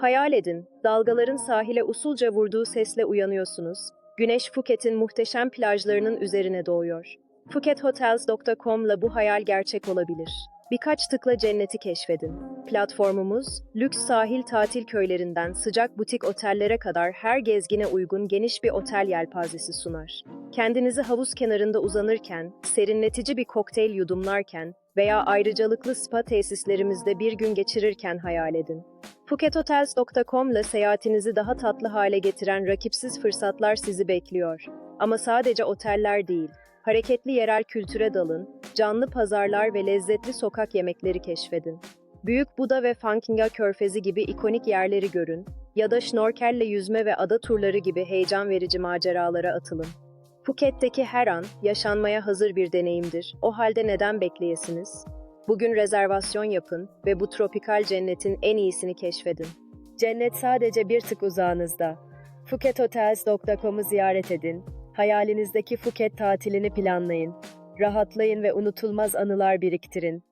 Hayal edin, dalgaların sahile usulca vurduğu sesle uyanıyorsunuz. Güneş Phuket'in muhteşem plajlarının üzerine doğuyor. PhuketHotels.com'la bu hayal gerçek olabilir. Birkaç tıkla cenneti keşfedin. Platformumuz, lüks sahil tatil köylerinden sıcak butik otellere kadar her gezgine uygun geniş bir otel yelpazesi sunar. Kendinizi havuz kenarında uzanırken, serinletici bir kokteyl yudumlarken veya ayrıcalıklı spa tesislerimizde bir gün geçirirken hayal edin. PhuketHotels.com ile seyahatinizi daha tatlı hale getiren rakipsiz fırsatlar sizi bekliyor. Ama sadece oteller değil, hareketli yerel kültüre dalın, canlı pazarlar ve lezzetli sokak yemekleri keşfedin. Büyük Buda ve Fankinga Körfezi gibi ikonik yerleri görün ya da şnorkelle yüzme ve ada turları gibi heyecan verici maceralara atılın. Phuket'teki her an yaşanmaya hazır bir deneyimdir. O halde neden bekleyesiniz? Bugün rezervasyon yapın ve bu tropikal cennetin en iyisini keşfedin. Cennet sadece bir tık uzağınızda. PhuketHotels.com'u ziyaret edin. Hayalinizdeki Phuket tatilini planlayın. Rahatlayın ve unutulmaz anılar biriktirin.